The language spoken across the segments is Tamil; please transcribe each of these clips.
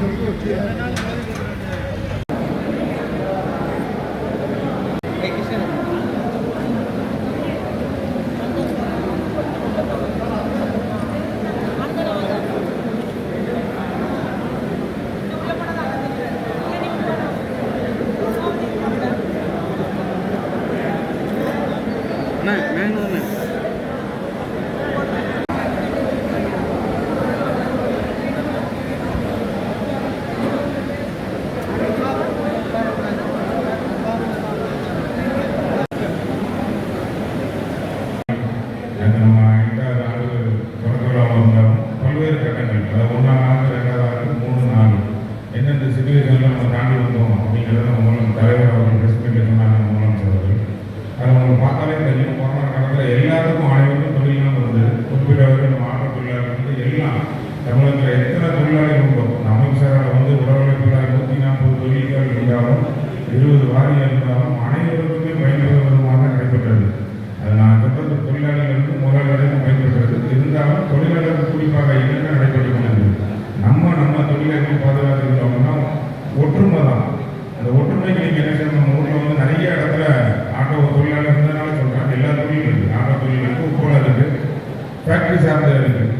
Gracias. அப்படிங்கிறத நம்ம மூலம் தலைவர் அவர்கள் ப்ரெஸ் மீட்டில் சொன்னாங்க முதலமைச்சர் அவர்கள் அதை உங்களுக்கு பார்த்தாலே தெரியும். கொரோனா காலத்தில் எல்லாருக்கும் அனைவருக்கும் தொழிலாம் வருது குறிப்பிட்டவர்கள் நம்ம ஆட்டோ தொழிலாளர்கள் வந்து எல்லாம் தமிழகத்தில் எத்தனை தொழிலாளிகள் உண்டோ நம்ம அமைச்சரால் வந்து உடல் உடலுழைப்பில் நூற்றி நாற்பது தொழில்கள் இருந்தாலும் இருபது வாரியம் இருந்தாலும் அனைவருக்குமே பயன்பெறும் விதமாக நடைபெற்றது அது நான் சொல்றது தொழிலாளர்களுக்கும் முதலாளிகளுக்கும் பயன்படுகிறது இருந்தாலும் தொழிலாளர்கள் குறிப்பாக என்னென்ன நடைபெற்றுக் கொண்டிருக்கிறது நம்ம நம்ம தொழிலாளர்கள் பாதுகாத்துக்கிட்டோம்னா ஒற்றுமை தான் அந்த நம்ம ஊரில் வந்து நிறைய இடத்துல ஆட்டோ தொழிலாளர் இருந்ததுனால சொல்கிறாங்க எல்லா தொழிலும் இருக்குது ஆட்டோ தொழில் இருக்குது உப்போல இருக்குது ஃபேக்ட்ரி சார்ந்த இருக்குது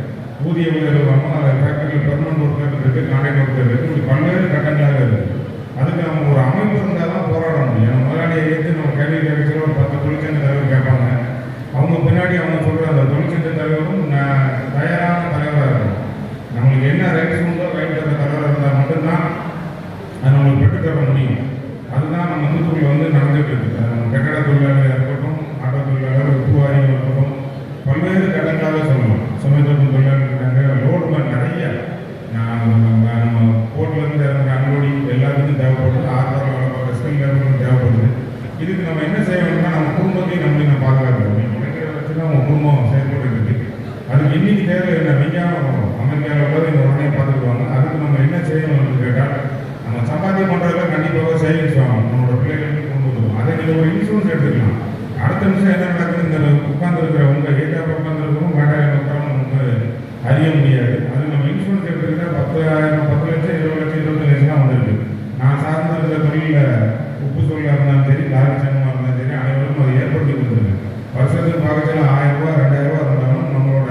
ஊதிய உயர்வு வரணும் அந்த ஃபேக்ட்ரியில் பெர்மனன்ட் ஒர்க்கர் இருக்குது கான்ட்ராக்ட் ஒர்க்கர் இருக்குது இப்படி பல்வேறு கட்டங்களாக இருக்குது அதுக்கு நம்ம ஒரு அமைப்பு இருந்தால் தான் போராட முடியும். முதலாளி ஏற்று நம்ம கேள்வி கேட்கல ஒரு பத்து தொழிற்சங்க தலைவர் கேட்பாங்க அவங்க பின்னாடி அவங்க சொல்கிற அந்த தொழிற்சங்க தலைவரும் நான் தயாரான தலைவராக இருக்கணும் நம்மளுக்கு என்ன ரைட்ஸ் உண்டோ ரைட் அந்த தலைவராக இருந்தால் மட்டும்தான் அது நம்மளுக்கு பெற்றுத்தர முடியும் அதுதான் நம்ம தூத்துக்குடியில் வந்து நடந்துட்டு இருக்கு அது நம்ம இருக்கட்டும் ஆட்டோ தொழிலாளர் உப்பு வாரியம் இருக்கட்டும் பல்வேறு கட்டங்களாக சொல்லலாம். சுமைத்தொழில் தொழிலாளர் இருக்காங்க லோடு நிறைய நம்ம போர்ட்லேருந்து இறங்க அன்லோடிங் எல்லாத்துக்கும் தேவைப்படுது. ஆர்டர் வேலை ஸ்கில் லேபருக்கும் தேவைப்படுது. இதுக்கு நம்ம என்ன செய்யணும்னா நம்ம குடும்பத்தையும் நம்மளையும் நம்ம பாதுகாக்கணும். நீங்கள் கிடைக்கிற வச்சு தான் உங்கள் குடும்பம் செயல்பட்டு இருக்கு. அதுக்கு இன்னைக்கு தேவை என்ன விஞ்ஞானம் அமெரிக்காவில் உள்ளது இந்த உடனே பார்த்துக்குவாங்க. அதுக்கு நம்ம என்ன செய்யணும்னு கேட்டால் நம்ம சம்பாத்தியம் பண்ணுறதுல கண்டிப்பாக சேவிங்ஸ் வாங்கணும். வருவோம் ஒரு இன்சூரன்ஸ் எடுத்துக்கலாம். அடுத்த நிமிஷம் என்ன நடக்குது இந்த உட்காந்துருக்கிற உங்கள் ஏரியா உட்காந்துருக்கிறோம் வேண்டாம் உட்காந்து நம்ம அறிய முடியாது. அது நம்ம இன்சூரன்ஸ் எடுத்துக்கிட்டா பத்தாயிரம் பத்து லட்சம் இருபது லட்சம் இருபது லட்சம் தான் வந்திருக்கு. நான் சார்ந்திருக்கிற தொழிலில் உப்பு தொழிலாக இருந்தாலும் சரி லாரி சங்கமாக இருந்தாலும் சரி அனைவரும் அதை ஏற்படுத்தி கொடுத்துருக்கேன் வருஷத்துக்கு பார்க்கறதுல ஆயிரம் ரூபாய் ரெண்டாயிரம் ரூபாய் இருந்தாலும் நம்மளோட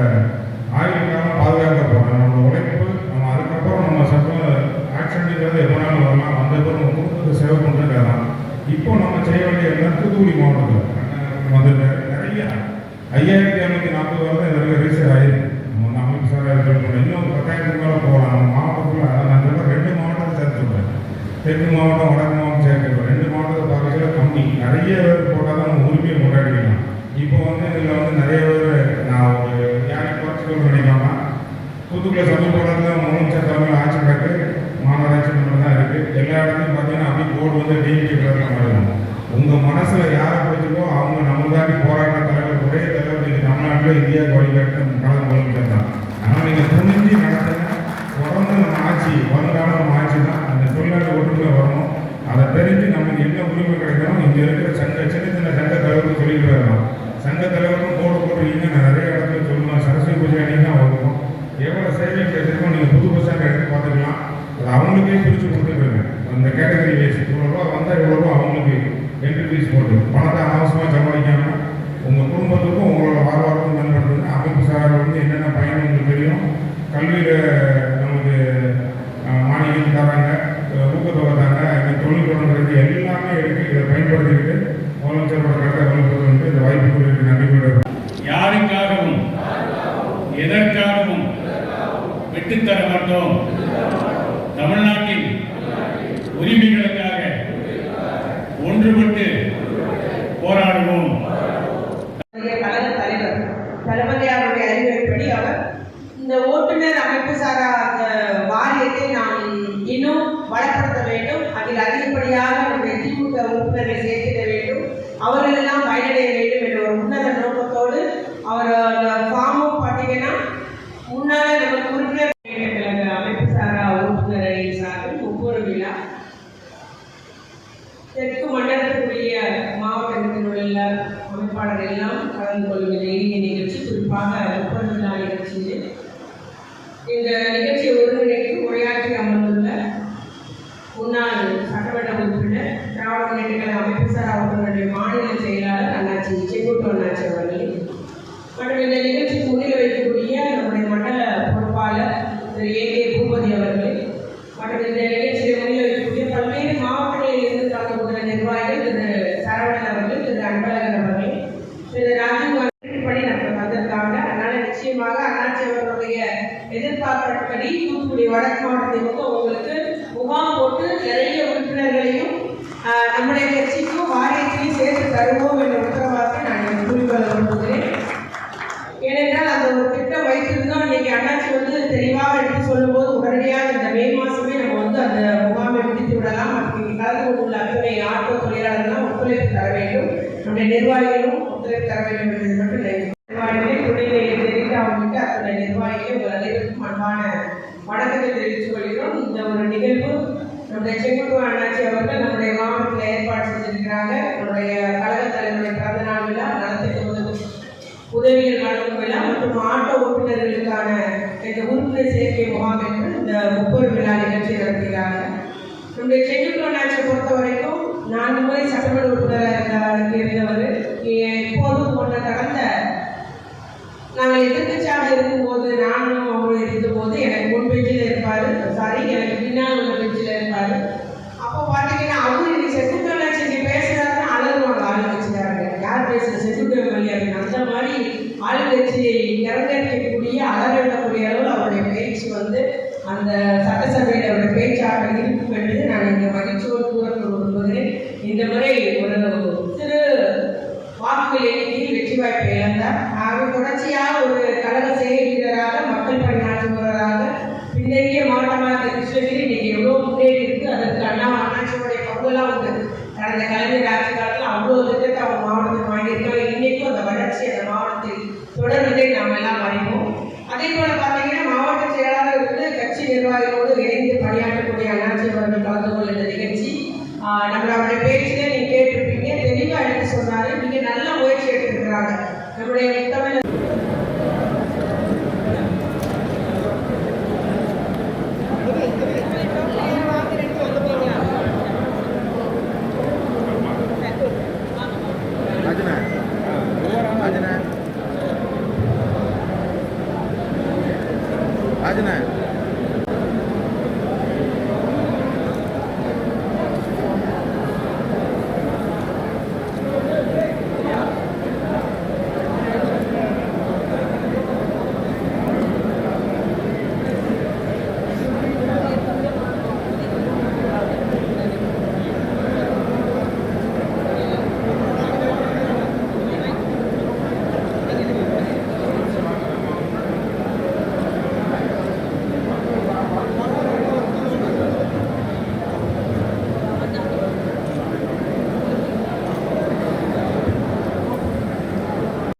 ஆயுள் காலம் பாதுகாக்கப்படும் நம்மளோட உழைப்பு நம்ம அதுக்கப்புறம் நம்ம சட்டம் ஆக்சிடென்ட்ங்கிறது எப்போனாலும் வரலாம் வந்த பிறகு நம்ம குடும்பத்தை சேவை பண்ணுறதுலாம் இப்போ நம்ம செய்ய வேண்டிய எல்லாம் தூத்துக்குடி மாவட்டத்தில் வந்து நிறைய ஐயாயிரத்தி இரநூத்தி நாற்பது வரதான் இது வரைக்கும் ரிஜிஸ்டர் ஆயிருக்கு நம்ம வந்து அமைப்பு சாராக இருக்கணும் இன்னும் பத்தாயிரத்துக்கு மேலே போகலாம் நம்ம மாவட்டத்தில் நான் சொல்ல ரெண்டு மாவட்டத்தை சேர்த்து சொல்கிறேன் தெற்கு மாவட்டம் வடக்கு மாவட்டம் சேர்க்கிறோம் ரெண்டு மாவட்டத்தை பார்க்கறதுல கம்மி நிறைய பேர் போட்டால் தான் நம்ம உரிமையை கொண்டாடிக்கலாம் இப்போ வந்து இதில் வந்து நிறைய பேர் நான் ஒரு யாரையும் குறைச்சிக்கணும்னு நினைக்காம தூத்துக்குள்ள சமீபத்தில் முதலமைச்சர் தலைமையில் ஆட்சி கட்டு மாநகராட்சி மட்டும் தான் இருக்குது எல்லா இடத்துலையும் பார்த்தீங்கன்னா அப்படி போர்டு வந்து டிஎம்கே கலரில் மாறிடும் உங்கள் மனசில் யாரை பிடிச்சிருக்கோ அவங்க நம்மளுக்காண்டி போராட்ட தலைவர் ஒரே தலைவர் நீங்கள் தமிழ்நாட்டில் இந்தியாவுக்கு வழிகாட்டு கலந்து முதலமைச்சர் தான். ஆனால் நீங்கள் துணிஞ்சு நடத்துங்க. தொடர்ந்து நம்ம ஆட்சி வருங்காலம் நம்ம ஆட்சி தான் அந்த தொழிலாளர் ஒற்றுமை வரணும். அதை தெரிஞ்சு நமக்கு என்ன உரிமை கிடைக்கணும்? இங்கே இருக்கிற சங்க சின்ன சின்ன சங்க தலைவருக்கு சொல்லிட்டு வரலாம் சங்க தலைவரும் போர்டு போட்டு நான் நிறைய எவ்வளோ சேவை கிடைச்சிருக்கோம் நீங்கள் புது பஸ்ஸாக எடுத்து பார்த்துக்கலாம். அது அவங்களுக்கே பிரித்து கொடுத்துருங்க அந்த கேட்டகரி வைஸ் இவ்வளோ ரூபா வந்தால் இவ்வளோ ரூபா அவங்களுக்கு என்ட்ரி ஃபீஸ் போட்டு. பணத்தை அனாவசியமாக செலவழிக்காமல் உங்கள் குடும்பத்துக்கும் உங்களோட வாழ்வாதாரத்துக்கும் மேம்படுத்துங்க அமைப்பு சார் வந்து என்னென்ன பயன் உங்களுக்கு தெரியும்? கல்வியில் நமக்கு மானியம் தராங்க. ஊக்கத்தொகை தராங்க. இந்த தொழில் தொடங்குறது எல்லாமே இருக்குது இதை பயன்படுத்திக்கிட்டு முதலமைச்சரோட கருத்தை வலுப்படுத்த இந்த வாய்ப்பு நன்றி நன்றி ஒன்றுபட்டு போராடுவோம். கழக தலைவர் தளபதி அறிவுரைப்படி அவர் இந்த ஓட்டுநர் அமைப்பு சாரா அந்த வாரியத்தை நாம் இன்னும் வளப்படுத்த வேண்டும். அதில் அதிகப்படியாக நம்முடைய திமுக உறுப்பினர்களை சேர்த்திட வேண்டும். அவர்கள் எல்லாம் பயனடைய வேண்டும் சிறப்பாளர் எல்லாம் கலந்து கொள்ளும் இந்த இனிய நிகழ்ச்சி குறிப்பாக முப்பது விழா நிகழ்ச்சியில் இந்த நிகழ்ச்சியை ஒருங்கிணைத்து உரையாற்றி அமர்ந்துள்ள முன்னாள் சட்டமன்ற உறுப்பினர் திராவிட முன்னேற்ற கழக அமைப்பு சார் அவர்களுடைய மாநில செயலாளர் அண்ணாச்சி செங்குட்டு அண்ணாச்சி அவர்கள் மற்றும் இந்த நிகழ்ச்சி முன்னிலை வைக்கக்கூடிய நம்முடைய மண்டல பொறுப்பாளர் திரு ஏ கே பூபதி அவர்கள் மற்றும் இந்த நிகழ்ச்சியில் எதிர்பார்ப்படி தூத்துக்குடி வடக்கு மாவட்டத்தை மொத்தம் உங்களுக்கு முகாம் போட்டு நிறைய உறுப்பினர்களையும் நம்முடைய கட்சிக்கும் வாரியத்தையும் சேர்த்து தருவோம் என்ற உத்தரவாதத்தை நான் குறிப்பிட விரும்புகிறேன். ஏனென்றால் அந்த ஒரு திட்டம் வைத்திருந்தோம். இன்னைக்கு அண்ணாச்சி வந்து தெளிவாக எடுத்து சொல்லும்போது உடனடியாக இந்த மே மாசமே நம்ம வந்து அந்த முகாமை முடித்து விடலாம். அதுக்கு கலந்து கொண்டுள்ள அத்தனை ஆட்டோ தொழிலாளர்களும் ஒத்துழைப்பு தர வேண்டும். நம்முடைய நிர்வாகிகளும் ஒத்துழைப்பு தர வேண்டும் என்பது மட்டும் அத்தனை உங்கள் அனைவருக்கும் அன்பான வணக்கத்தை தெரிவித்துக் கொள்கிறோம். இந்த ஒரு நிகழ்வு நம்முடைய செங்குட்டு அண்ணாச்சி அவர்கள் நம்முடைய மாவட்டத்தில் ஏற்பாடு செஞ்சிருக்கிறாங்க. நம்முடைய கழக தலைவருடைய பிறந்த நாள் விழா நலத்திட்ட உதவிகள் வழங்கும் விழா மற்றும் ஆட்டோ ஓட்டுநர்களுக்கான இந்த உறுப்பினர் சேர்க்கை முகாம் என்று இந்த முப்பது விழா நிகழ்ச்சி நடத்துகிறாங்க. நம்முடைய செங்குட்டு அண்ணாச்சி பொறுத்த வரைக்கும் நான்கு முறை சட்டமன்ற உறுப்பினராக இருந்தவர். எப்போதும் போன்ற கடந்த நாங்கள் எதிர்கட்சியாக இருக்கும்போது நானும் அவரும் இருந்தபோது எனக்கு முன் பெஞ்சில் இருப்பார். சாரி எனக்கு பின்னால் உள்ள பெஞ்சில் இருப்பார். அப்போ பார்த்தீங்கன்னா அவரு இன்னைக்கு செங்குட்டோட செஞ்சு பேசுறாருன்னா அலறுவாங்க ஆளுங்கட்சிக்காரங்க. யார் பேசுற செத்துக்கல் எம்எல்ஏ அந்த மாதிரி ஆளுங்கட்சியை இறங்கக்கூடிய அலறக்கூடிய அளவில் அவருடைய பேச்சு வந்து அந்த சட்டசபையில் அவருடைய பேச்சாக இருக்கும் என்று நான் இங்கே மகிழ்ச்சியோடு கூற விரும்புகிறேன் இந்த முறை ஒரு சிறு வாக்குகள் தொடர்ச்சியாக ஒரு கழக செயல் வீரராக மக்கள் பணியாற்றுபவராக பின்னணிய மாவட்டமாக இருந்த கிருஷ்ணகிரி இன்னைக்கு எவ்வளோ முன்னேறி இருக்கு. அதற்கு அண்ணா அண்ணாச்சியோடைய பங்குலாம் உண்டு கடந்த கலைஞர் ஆட்சி காலத்தில் அவ்வளோ திட்டத்தை அவங்க மாவட்டத்தில் வாங்கியிருக்காங்க. இன்னைக்கும் அந்த வளர்ச்சி அந்த மாவட்டத்தில் தொடர்வதை நாம் எல்லாம் அறிவோம். அதே போல பார்த்தீங்கன்னா மாவட்ட செயலாளர் வந்து கட்சி நிர்வாகிகளோடு இணைந்து பணியாற்றக்கூடிய அண்ணாச்சி அவர்கள் கலந்து கொள்ள இந்த நிகழ்ச்சி. நம்மளோட நம்மளுடைய பேச்சிலே நீங்க கேட்டிருப்பீங்க. தெளிவா எடுத்து சொன்னாரு. நீங்க நல்ல முயற்சி எடுத்திருக்கிறாங்க. நம்முடைய